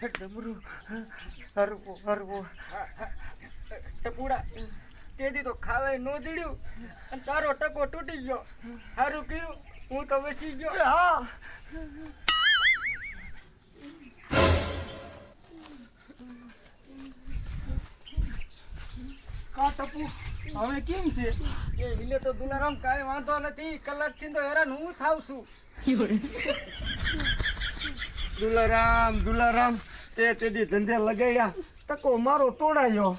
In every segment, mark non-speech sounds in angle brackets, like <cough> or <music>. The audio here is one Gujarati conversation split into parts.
ડમરું. હરવો હરવો. ટપુડા તેથી તો ખાવાય નો દીડ્યું અને તારો ટકો તૂટી ગયો. સારું કર્યું હું તો વસી ગયો. હા. કા ટપુ હવે કેમ છે? એ વિલે તો દુલારામ કાંઈ વાંધો નથી કલાકથી તો હેરાન હું થાવ છું. દુલારામ દુલારામ, તે તેદી ધંધે લગાડ્યા. તકો મારો તોડાયો.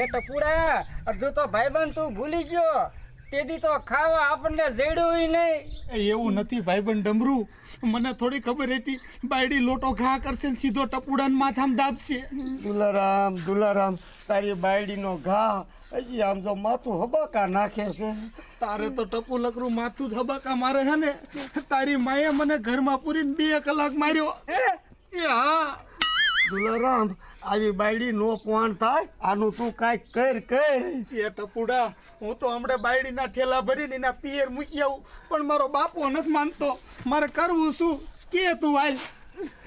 એ ટપુડા અડધો તો ભાઈબંધ તું ભૂલી ગયો. તેથી તો ખાવા આપણને જડ્યું નહીં. એવું નથી ભાઈબંધ ડમરું. મને થોડી ખબર હતી બાયડી લોટો ઘા કરશે ને સીધો ટપુડાને માથામ દાબશે. દુલારામ દુલારામ તારી બાયડીનો ઘા હજી આમ તો માથું હબાકા નાખે છે. તારે તો ટપુ લકરું માથું જ હબાકા મારે છે ને. તારી માએ મને ઘરમાં પૂરીને બે કલાક માર્યો. એ હા. દુલારામ આવી બાયડી નો પોણ થાય આનું તું કાંઈક કર કર. એ ટપુડા હું તો હમણાં બાયડીના ઠેલા ભરીને એના પિયર મૂકી આવું પણ મારો બાપો નથી માનતો. મારે કરવું શું? કે તું હાલ?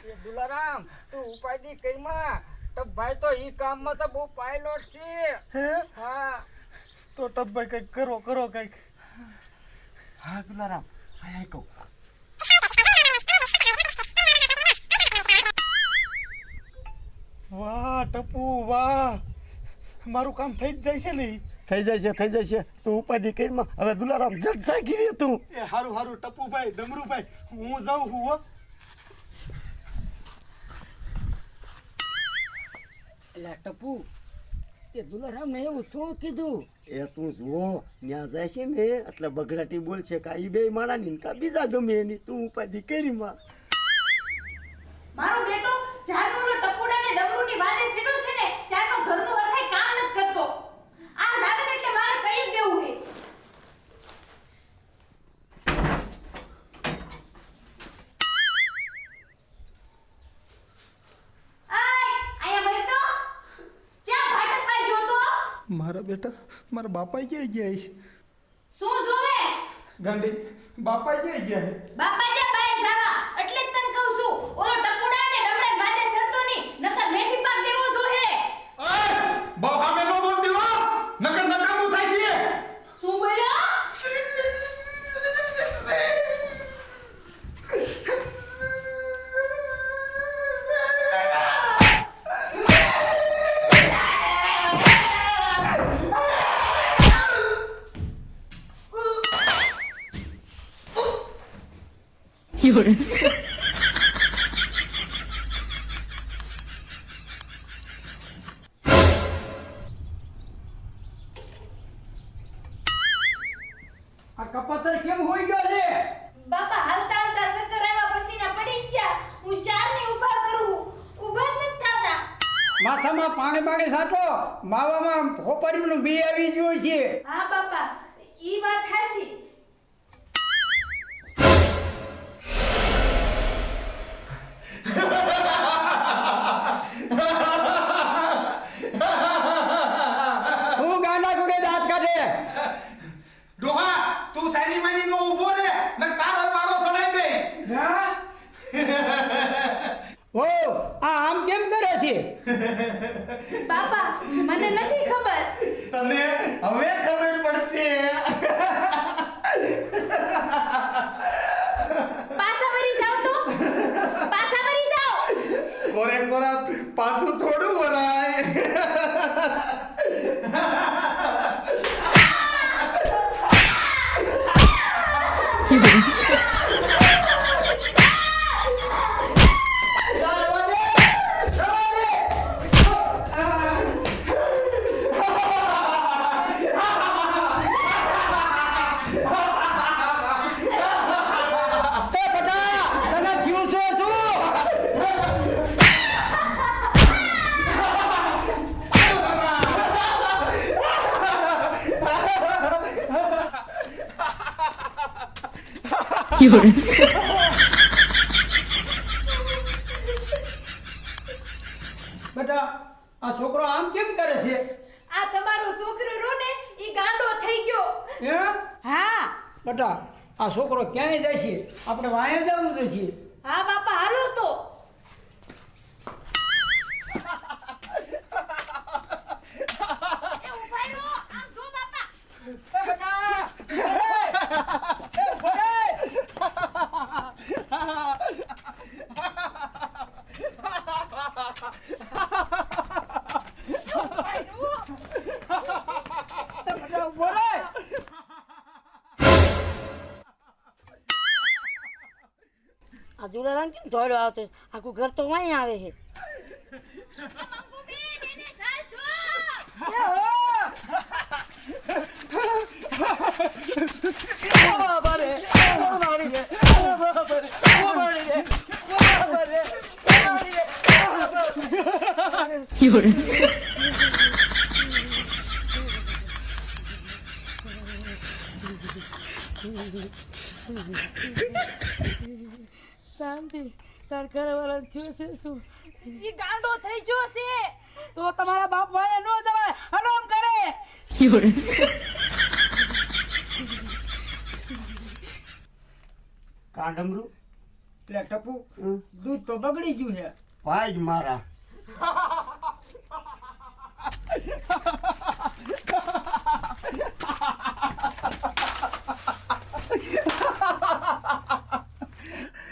એ દુલારામ તું ઉપાધિ કઈમાં? તો ભાઈ તો ઈ કામમાં તો બહુ પાયલોટ છે. હે? હા. તો ટપભાઈ કંઈક કરો કરો કંઈક. હા દુલારામ હા કહું. વાહ ટપુ વાહ. મારું કામ થઈ જ જાય છે ને થઈ જાય છે થઈ જાય છે. તું ઉપાધિ કરીમાં હવે દુલારામ જટ જાગી રે તું. એ હારું હારું ટપુભાઈ ડમરુભાઈ હું જાઉં હું હો. એટલે ટપુ તે દુલારામ ને એવું શું કીધું? એ તું જુઓ ત્યાં જાય છે ને એટલે બગડાટી બોલ છે કા ઈ બે માણાની ની કા બીજા ગમે એની. તું ઉપાધિ કરીમાં મારો બેટા મારા બાપા ક્યાં ગયા છે? શું જોવે? ગાંડી બાપા ક્યાં ગયા છે? બાપા આ કપાતર કેમ હોઈ ગયો છે? બાપા હાલતા હાલતા ચક્કર આવ્યા પછી ના પડી જ હું ચાર ચારની ઊભા કરું. ઊભા નથી થતા. માથામાં પાણી પાણી સાટો માવામાં હોપારીનું બી આવી ગયું છે. હા બાપા ઈ વાત હાશી Yeah. <laughs> 有人。બેટા ક્યાંય જશે આપણે વાયા જવું જોઈએ હા બાપા હાલો તો. <laughs> આ જુલારામ કેમ ધોડો આવતો આખું ઘર તો વાય આવે છે Oh! એને સાચવો શાંતિ તાર ઘરવાળા થયું છે શું? ઈ ગાંડો થઈ ગયો છે. તો તમારા બાપ વાંઈ ન જવાય. હલો આમ કરે. કા ડમરું એટલે ટપુ. દૂધ તો બગડી ગયું છે. ભાઈ જ મારા. <laughs>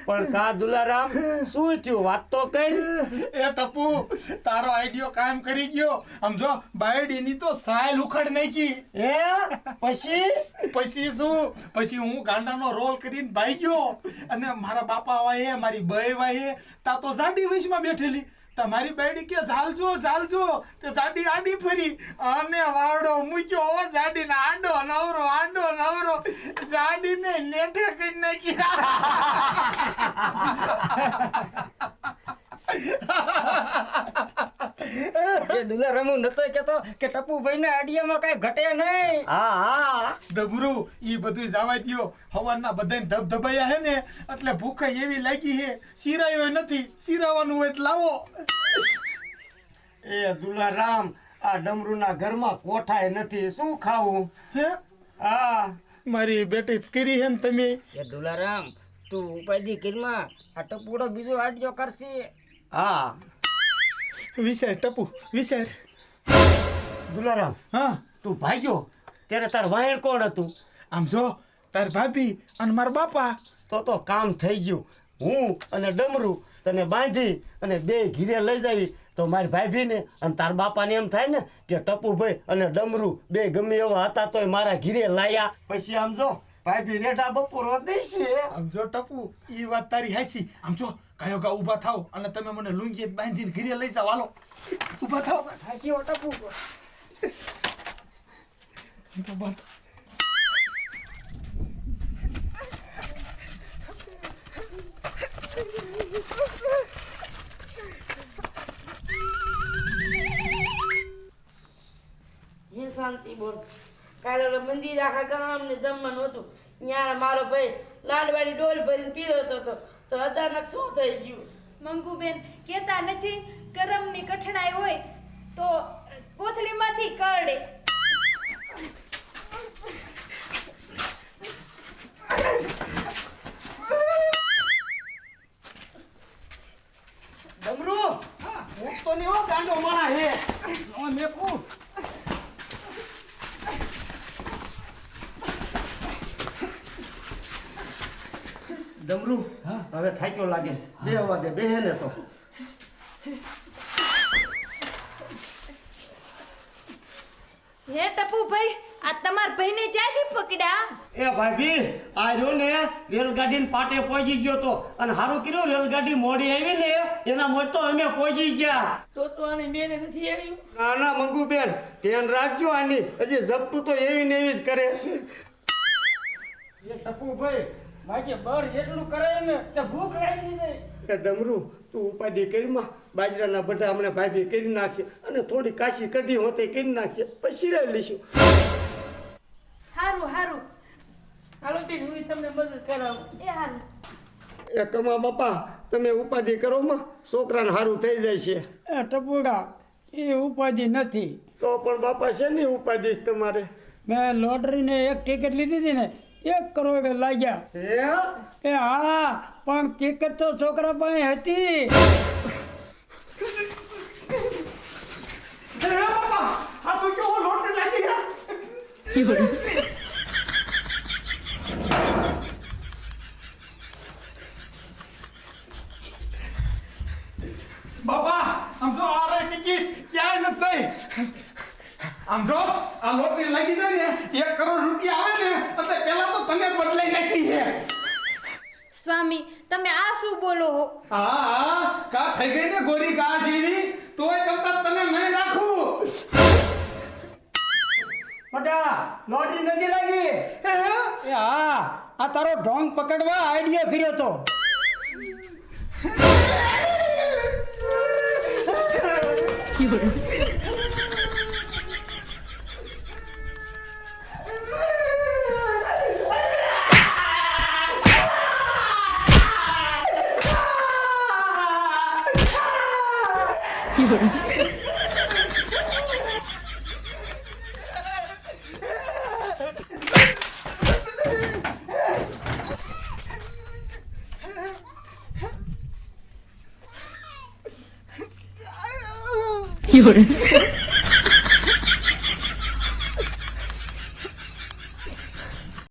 પણ કા દુલારામ શું થયું? વાત તો કર એ ટપુ તારો આઈડિયો કામ કરી ગયો. આમ જો બાયડીની તો સાયલ ઉખડ નાખી. એ પછી? પછી શું? પછી હું ગાંડાનો રોલ કરીને ભાઈ ગયો. અને મારા બાપા વાયે મારી બઈ વાયે તા તો જાડી વયસમાં બેઠેલી. તા મારી બાયડી કે ચાલજો ચાલજો તે જાડી આડી ફરી. અને વાડો મૂક્યો જાડીને આડો નવરો આડો નવરો. જાડીને નેઠે કરી નાખી <laughs> <laughs> <laughs> એ દુલા રમુ નતો કેતો કે ટપુભાઈ ના આડિયામાં કઈ ઘટે નહીં. હા હા. ડબરુ ઈ બધું જવા દ્યો હવારના બધાને ધબધબાયા હે ને એટલે ભૂખ એવી લાગી હે. સિરાયો નથી. સિરાવાનું હોય લાવો. એ દુલારામ આ ડમરુના ઘરમાં કોઠાય નથી. શું ખાવું? હે? હા. મારી બેટી કરી હે ને તમે. એ દુલારામ તું ઉપાધિ કરીમાં આ ટપુડો બીજો આડિયો કરશે. હા. વિચાર ટપુ વિચાર દુલારામ હા. તું ભાગ્યો? ત્યારે તાર વાયણ કોણ હતું? આમ જો તાર ભાભી અને મારા બાપા. તો તો કામ થઈ ગયું. હું અને ડમરું તને બાંધી અને બે ઘીરે લઈ જાવી. તો મારી ભાભીને અને તાર બાપાને એમ થાય ને કે ટપુભાઈ અને ડમરું બે ગમે એવા હતા તોય મારા ઘીરે લાયા. પછી આમ જો ભાભી રેઢા બપોરો દેશે આમ જો ટપુ એ વાત તારી હાસી આમ જો કયો કા ઊભા થાવ અને તમે મને લુંગી બાંધીને ઘરે લઈ જાવ હાલો. ઊભા થાવ હાસી ઓ ટપુ તો બંધ શાંતિ બોલ. કાલે મંદિર આખા ગામ ને જમવાનું હતું. ત્યાં મારો ભાઈ લાડવાળી ડોલ ભરીને પીરો હતો. તો અચાનક શું થઈ ગયું? મંગુબેન કહેતા નથી કરમની કઠણાઈ હોય તો કોથળીમાંથી કરડે ડમરું હું તો નહીં હો ગાંડો મારા હે નો મેકું ડમરું? હવે થાક્યો લાગે. બે હવા દે બે ને તો. હે ટપુભાઈ આ તમાર ભાઈને ક્યાંથી પકડ્યા? એ ભાભી આ રહ્યો ને રેલગાડી ને પાટે પહોંચી ગયો તો. અને હારું કર્યું રેલગાડી મોડી આવી ને એના મોડ તો અમે પહોંચી ગયા. તો તો આને મેને નથી આવ્યું? ના ના મંગુબેન ધ્યાન રાખજો આની. હજી ઝપટું તો એવી ને એવી જ કરે છે. એ ટપુભાઈ માજે બર એટલું કરે ને તે ભૂખ લાગી જાય. એ ડમરું તું ઉપાધિ કરીમાં બાજરાના બધા હમણાં ભાભી કરી નાખશે અને થોડી કાશી કઢી હોતે કરી નાખશે પછી રહી લઈશું. હારું હારું. હાલો બેન હું તમને મદદ કરાવું. એ હારું. એ કમા બાપા તમે ઉપાધિ કરો માં છોકરાને સારું થઈ જાય છે. એ ટપુડા એ ઉપાધિ નથી. તો પણ બાપા છે ને ઉપાધિ તમારે? મેં લોટરીને એક ટિકિટ લીધી હતી ને એક કરોડ લાગ્યા. એ હા પણ ટિકિટ તો છોકરા પાસે હતી. આ તો કેવો લોટ લાગી ગયા <laughs> બાપા આમ જો આ રે ટિકિટ ક્યાંય નથી થઈ આમ જો આ લોટરી લાગી જાય ને એક કરોડ રૂપિયા આવે ને એટલે પેલા તો તને બદલાઈ નાખી છે. સ્વામી તમે આ શું બોલો હો? હા હા કા થઈ ગઈ ને ગોરી કા જેવી? તોય તમતા તને નહીં રાખું. મોટા લોટરી નથી લાગી. એ હા આ તારો ઢોંગ પકડવા આઈડિયા કર્યો તો. <laughs> 有人，